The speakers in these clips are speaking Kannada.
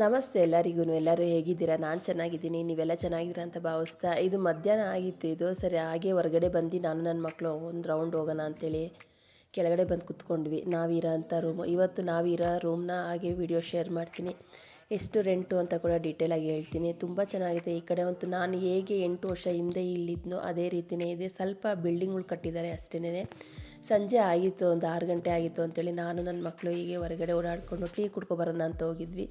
ನಮಸ್ತೆ ಎಲ್ಲರಿಗೂ. ಎಲ್ಲರೂ ಹೇಗಿದ್ದೀರಾ? ನಾನು ಚೆನ್ನಾಗಿದ್ದೀನಿ. ನೀವೆಲ್ಲ ಚೆನ್ನಾಗಿದ್ದೀರಾ ಅಂತ ಭಾವಿಸ್ತಾ ಇದು ಮಧ್ಯಾಹ್ನ ಆಗಿತ್ತು. ಇದು ಸರಿ ಹಾಗೆ ಹೊರಗಡೆ ಬಂದು ನಾನು ನನ್ನ ಮಕ್ಕಳು ಒಂದು ರೌಂಡ್ ಹೋಗೋಣ ಅಂತೇಳಿ ಕೆಳಗಡೆ ಬಂದು ಕುತ್ಕೊಂಡ್ವಿ. ನಾವಿರೋ ಅಂಥ ರೂಮು ಇವತ್ತು ನಾವಿರೋ ರೂಮ್ನ ಹಾಗೆ ವಿಡಿಯೋ ಶೇರ್ ಮಾಡ್ತೀನಿ. ಎಷ್ಟು ರೆಂಟು ಅಂತ ಕೂಡ ಡೀಟೇಲಾಗಿ ಹೇಳ್ತೀನಿ. ತುಂಬ ಚೆನ್ನಾಗಿದೆ. ಈ ಕಡೆ ಅಂತೂ ನಾನು ಹೇಗೆ ಎಂಟು ವರ್ಷ ಹಿಂದೆ ಇಲ್ಲಿದ್ನೋ ಅದೇ ರೀತಿಯೇ ಇದೆ. ಸ್ವಲ್ಪ ಬಿಲ್ಡಿಂಗ್ಗಳು ಕಟ್ಟಿದ್ದಾರೆ ಅಷ್ಟೇ ಸಂಜೆ ಆಗಿತ್ತು, ಒಂದು ಆರು ಗಂಟೆ ಆಗಿತ್ತು ಅಂತೇಳಿ ನಾನು ನನ್ನ ಮಕ್ಕಳು ಹೀಗೆ ಹೊರಗಡೆ ಓಡಾಡಿಕೊಂಡು ಟೀ ಕುಡ್ಕೊಬರೋಣ ಅಂತ ಹೋಗಿದ್ವಿ.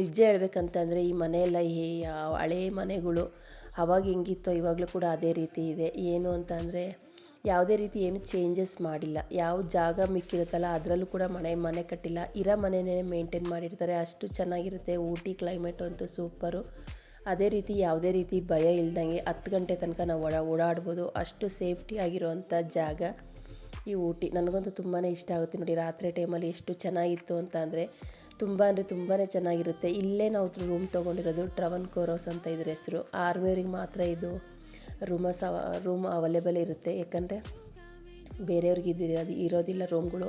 ನಿಜ ಹೇಳ್ಬೇಕಂತಂದರೆ ಈ ಮನೆಯೆಲ್ಲ ಈ ಹಳೆ ಮನೆಗಳು ಅವಾಗ ಹೆಂಗಿತ್ತೋ ಇವಾಗಲೂ ಕೂಡ ಅದೇ ರೀತಿ ಇದೆ. ಏನು ಅಂತ ಅಂದರೆ ಯಾವುದೇ ರೀತಿ ಏನು ಚೇಂಜಸ್ ಮಾಡಿಲ್ಲ. ಯಾವ ಜಾಗ ಮಿಕ್ಕಿರುತ್ತಲ್ಲ ಅದರಲ್ಲೂ ಕೂಡ ಮನೆ ಮನೆ ಕಟ್ಟಿಲ್ಲ. ಇರೋ ಮನೆಯೇ ಮೇಂಟೈನ್ ಮಾಡಿರ್ತಾರೆ. ಅಷ್ಟು ಚೆನ್ನಾಗಿರುತ್ತೆ ಊಟಿ ಕ್ಲೈಮೇಟು ಅಂತೂ ಸೂಪರು ಅದೇ ರೀತಿ ಯಾವುದೇ ರೀತಿ ಭಯ ಇಲ್ದಂಗೆ ಹತ್ತು ಗಂಟೆ ತನಕ ನಾವು ಒಳ ಓಡಾಡ್ಬೋದು. ಅಷ್ಟು ಸೇಫ್ಟಿ ಆಗಿರುವಂಥ ಜಾಗ ಈ ಊಟಿ. ನನಗಂತೂ ತುಂಬಾ ಇಷ್ಟ ಆಗುತ್ತೆ ನೋಡಿ ರಾತ್ರಿ ಟೈಮಲ್ಲಿ ಎಷ್ಟು ಚೆನ್ನಾಗಿತ್ತು ಅಂತ ಅಂದರೆ ತುಂಬ ಅಂದರೆ ತುಂಬಾ ಚೆನ್ನಾಗಿರುತ್ತೆ. ಇಲ್ಲೇ ನಾವು ರೂಮ್ ತೊಗೊಂಡಿರೋದು ಟ್ರವನ್ ಕೋರೋಸ್ ಅಂತ ಇದ್ರ ಹೆಸರು. ಆರ್ಮಿಯವ್ರಿಗೆ ಮಾತ್ರ ಇದು. ರೂಮಸ್ ರೂಮ್ ಅವೈಲೇಬಲ್ ಇರುತ್ತೆ. ಯಾಕಂದರೆ ಬೇರೆಯವ್ರಿಗೆ ಇದು ಇರೋದಿಲ್ಲ ರೂಮ್ಗಳು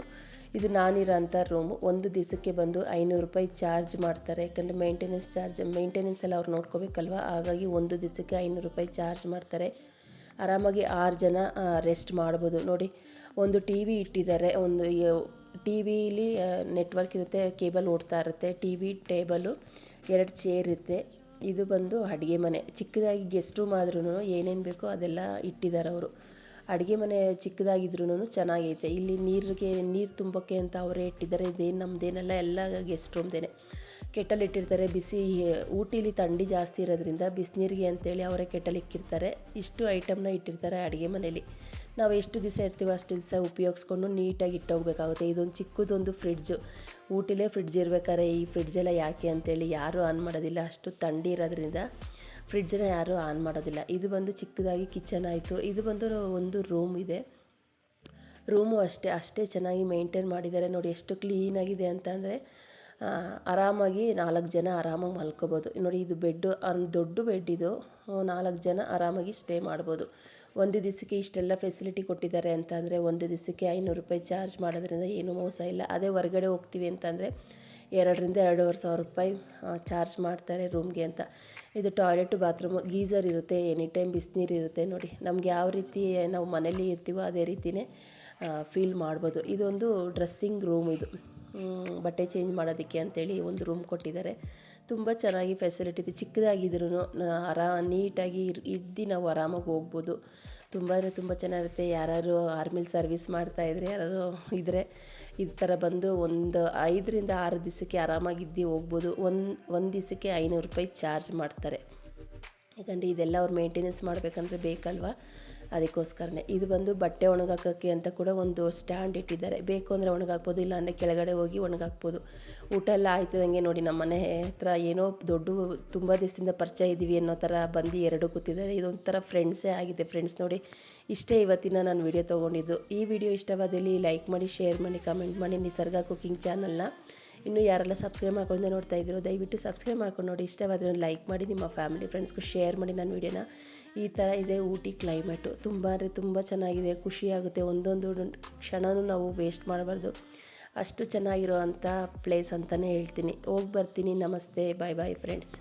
ಇದು ನಾನಿರೋ ಅಂಥ ರೂಮು ಒಂದು ದಿವಸಕ್ಕೆ ಬಂದು ಐನೂರು ರೂಪಾಯಿ ಚಾರ್ಜ್ ಮಾಡ್ತಾರೆ. ಯಾಕಂದರೆ ಮೇಂಟೆನೆನ್ಸ್ ಚಾರ್ಜ್ ಮೇಂಟೆನೆನ್ಸ್ ಎಲ್ಲ ಅವ್ರು ನೋಡ್ಕೋಬೇಕಲ್ವ? ಹಾಗಾಗಿ ಒಂದು ದಿವಸಕ್ಕೆ ಐನೂರು ರೂಪಾಯಿ ಚಾರ್ಜ್ ಮಾಡ್ತಾರೆ. ಆರಾಮಾಗಿ ಆರು ಜನ ರೆಸ್ಟ್ ಮಾಡ್ಬೋದು. ನೋಡಿ, ಒಂದು ಟಿ ವಿ ಇಟ್ಟಿದ್ದಾರೆ. ಒಂದು ಟಿ ವಿಲಿ ನೆಟ್ವರ್ಕ್ ಇರುತ್ತೆ ಕೇಬಲ್ ಓಡ್ತಾ ಇರುತ್ತೆ. ಟಿ ವಿ ಟೇಬಲು ಎರಡು ಚೇರ್ ಇರುತ್ತೆ. ಇದು ಬಂದು ಅಡುಗೆ ಮನೆ. ಚಿಕ್ಕದಾಗಿ ಗೆಸ್ಟ್ ರೂಮ್ ಆದ್ರೂ ಏನೇನು ಬೇಕೋ ಅದೆಲ್ಲ ಇಟ್ಟಿದ್ದಾರೆ ಅವರು. ಅಡುಗೆ ಮನೆ ಚಿಕ್ಕದಾಗಿದ್ರೂ ಚೆನ್ನಾಗೈತೆ. ಇಲ್ಲಿ ನೀರಿಗೆ ನೀರು ತುಂಬೋಕ್ಕೆ ಅಂತ ಅವರೇ ಇಟ್ಟಿದ್ದಾರೆ. ಇದೇನು ನಮ್ಮದೇನೆಲ್ಲ ಎಲ್ಲ ಗೆಸ್ಟ್ ರೂಮ್ದೇನೆ ಕೆಟ್ಟಲ್ ಇಟ್ಟಿರ್ತಾರೆ ಬಿಸಿ, ಊಟಿಲಿ ಥಂಡಿ ಜಾಸ್ತಿ ಇರೋದ್ರಿಂದ ಬಿಸಿನೀರಿಗೆ ಅಂತೇಳಿ ಅವರೇ ಕೆಟ್ಟಲ್ಲಿ ಇಕ್ಕಿರ್ತಾರೆ ಇಷ್ಟು ಐಟಮ್ನ ಇಟ್ಟಿರ್ತಾರೆ ಅಡುಗೆ ಮನೇಲಿ ನಾವು ಎಷ್ಟು ದಿವಸ ಇರ್ತೀವೋ ಅಷ್ಟು ದಿವಸ ಉಪಯೋಗಿಸ್ಕೊಂಡು ನೀಟಾಗಿ ಇಟ್ಟೋಗ್ಬೇಕಾಗುತ್ತೆ. ಇದೊಂದು ಚಿಕ್ಕದೊಂದು ಫ್ರಿಡ್ಜು. ಊಟಿಲೇ ಫ್ರಿಡ್ಜ್ ಇರಬೇಕಾದ್ರೆ ಈ ಫ್ರಿಡ್ಜೆಲ್ಲ ಯಾಕೆ ಅಂತೇಳಿ ಯಾರೂ ಆನ್ ಮಾಡೋದಿಲ್ಲ. ಅಷ್ಟು ಥಂಡಿ ಇರೋದ್ರಿಂದ ಫ್ರಿಡ್ಜನ್ನ ಯಾರೂ ಆನ್ ಮಾಡೋದಿಲ್ಲ. ಇದು ಬಂದು ಚಿಕ್ಕದಾಗಿ ಕಿಚನ್ ಆಯಿತು. ಇದು ಬಂದು ಒಂದು ರೂಮ್ ಇದೆ. ರೂಮು ಅಷ್ಟೇ ಅಷ್ಟೇ ಚೆನ್ನಾಗಿ ಮೇಂಟೈನ್ ಮಾಡಿದ್ದಾರೆ. ನೋಡಿ, ಎಷ್ಟು ಕ್ಲೀನಾಗಿದೆ ಅಂತ ಅಂದರೆ ಆರಾಮಾಗಿ ನಾಲ್ಕು ಜನ ಆರಾಮಾಗಿ ಮಲ್ಕೋಬೋದು. ನೋಡಿ, ಇದು ಬೆಡ್ಡು ದೊಡ್ಡ ಬೆಡ್ ಇದು. ನಾಲ್ಕು ಜನ ಆರಾಮಾಗಿ ಸ್ಟೇ ಮಾಡ್ಬೋದು. ಒಂದು ದಿವಸಕ್ಕೆ ಇಷ್ಟೆಲ್ಲ ಫೆಸಿಲಿಟಿ ಕೊಟ್ಟಿದ್ದಾರೆ ಅಂತ ಅಂದರೆ ಒಂದು ದಿವಸಕ್ಕೆ ಐನೂರು ರೂಪಾಯಿ ಚಾರ್ಜ್ ಮಾಡೋದ್ರಿಂದ ಏನೂ ಮೋಸ ಇಲ್ಲ. ಅದೇ ಹೊರಗಡೆ ಹೋಗ್ತೀವಿ ಅಂತಂದರೆ, ಎರಡರಿಂದ ಎರಡೂವರೆ ಸಾವಿರ ರೂಪಾಯಿ ಚಾರ್ಜ್ ಮಾಡ್ತಾರೆ ರೂಮ್ಗೆ ಅಂತ. ಇದು ಟಾಯ್ಲೆಟ್, ಬಾತ್ರೂಮು ಗೀಝರ್ ಇರುತ್ತೆ ಎನಿ ಟೈಮ್ ಬಿಸಿನೀರು ಇರುತ್ತೆ ನೋಡಿ. ನಮ್ಗೆ ಯಾವ ರೀತಿ ನಾವು ಮನೇಲಿ ಇರ್ತೀವೋ ಅದೇ ರೀತಿಯೇ ಫೀಲ್ ಮಾಡ್ಬೋದು. ಇದೊಂದು ಡ್ರೆಸ್ಸಿಂಗ್ ರೂಮ್ ಇದು. ಬಟ್ಟೆ ಚೇಂಜ್ ಮಾಡೋದಕ್ಕೆ ಅಂತೇಳಿ ಒಂದು ರೂಮ್ ಕೊಟ್ಟಿದ್ದಾರೆ. ತುಂಬ ಚೆನ್ನಾಗಿ ಫೆಸಿಲಿಟಿ ಇದೆ. ಚಿಕ್ಕದಾಗಿದ್ರೂ ಆರಾ, ನೀಟಾಗಿ ಇದ್ದು ನಾವು ಆರಾಮಾಗಿ ಹೋಗ್ಬೋದು. ತುಂಬ ಅಂದರೆ ತುಂಬ ಚೆನ್ನಾಗಿರುತ್ತೆ. ಯಾರು ಆರ್ಮಿಲಿ ಸರ್ವಿಸ್ ಮಾಡ್ತಾಯಿದ್ರೆ ಯಾರು ಇದ್ದರೆ ಈ ಥರ ಬಂದು ಒಂದು ಐದರಿಂದ ಆರು ದಿವಸಕ್ಕೆ ಆರಾಮಾಗಿದ್ದು ಹೋಗ್ಬೋದು. ಒಂದು ಒಂದು ದಿವಸಕ್ಕೆ ಐನೂರು ರೂಪಾಯಿ ಚಾರ್ಜ್ ಮಾಡ್ತಾರೆ. ಯಾಕಂದರೆ ಇದೆಲ್ಲ ಅವ್ರು ಮೇಂಟೆನೆನ್ಸ್ ಮಾಡಬೇಕಂದ್ರೆ ಬೇಕಲ್ವ? ಅದಕ್ಕೋಸ್ಕರನೇ. ಇದು ಬಂದು ಬಟ್ಟೆ ಒಣಗಾಕೋಕ್ಕೆ ಅಂತ ಕೂಡ ಒಂದು ಸ್ಟ್ಯಾಂಡ್ ಇಟ್ಟಿದ್ದಾರೆ. ಬೇಕು ಅಂದರೆ ಒಣಗಾಕ್ಬೋದು, ಇಲ್ಲ ಅಂದರೆ ಕೆಳಗಡೆ ಹೋಗಿ ಒಣಗಾಕ್ಬೋದು. ಊಟ ಎಲ್ಲ ಆಯ್ತದಂಗೆ ನೋಡಿ, ನಮ್ಮ ಮನೆ ಹತ್ರ ಏನೋ ದೊಡ್ಡ ತುಂಬ ದಿವಸದಿಂದ ಪರಿಚಯ ಇದ್ದೀವಿ ಅನ್ನೋ ಥರ ಬಂದು ಎರಡು ಕೂತಿದ್ದಾರೆ. ಇದೊಂಥರ ಫ್ರೆಂಡ್ಸೇ ಆಗಿದೆ. ಫ್ರೆಂಡ್ಸ್ ನೋಡಿ, ಇಷ್ಟೇ ಇವತ್ತಿನ ನಾನು ವಿಡಿಯೋ ತೊಗೊಂಡಿದ್ದು. ಈ ವಿಡಿಯೋ ಇಷ್ಟವಾದಲ್ಲಿ ಲೈಕ್ ಮಾಡಿ ಶೇರ್ ಮಾಡಿ ಕಮೆಂಟ್ ಮಾಡಿ. ನಿಸರ್ಗ ಕುಕಿಂಗ್ ಚಾನಲ್ನ ಇನ್ನೂ ಯಾರೆಲ್ಲ ಸಬ್ಸ್ಕ್ರೈಬ್ ಮಾಡ್ಕೊಂಡು ನೋಡ್ತಾ ಇದ್ದೀರೋ, ದಯವಿಟ್ಟು ಸಬ್ಸ್ಕ್ರೈಬ್ ಮಾಡ್ಕೊಂಡು ನೋಡಿ. ಇಷ್ಟವಾದರೆ ಲೈಕ್ ಮಾಡಿ, ನಿಮ್ಮ ಫ್ಯಾಮಿಲಿ ಫ್ರೆಂಡ್ಸ್ಗೂ ಶೇರ್ ಮಾಡಿ ನನ್ನ ವೀಡಿಯೋನ ಈ ಥರ ಇದೆ ಊಟಿ ಕ್ಲೈಮೇಟು ತುಂಬ ಅಂದರೆ ತುಂಬ ಚೆನ್ನಾಗಿದೆ ಖುಷಿಯಾಗುತ್ತೆ ಒಂದೊಂದು ಕ್ಷಣನೂ ನಾವು ವೇಸ್ಟ್ ಮಾಡಬಾರ್ದು. ಅಷ್ಟು ಚೆನ್ನಾಗಿರೋ ಅಂಥ ಪ್ಲೇಸ್ ಅಂತಲೇ ಹೇಳ್ತೀನಿ. ಹೋಗಿ ಬರ್ತೀನಿ. ನಮಸ್ತೆ. ಬಾಯ್ ಬಾಯ್ ಫ್ರೆಂಡ್ಸ್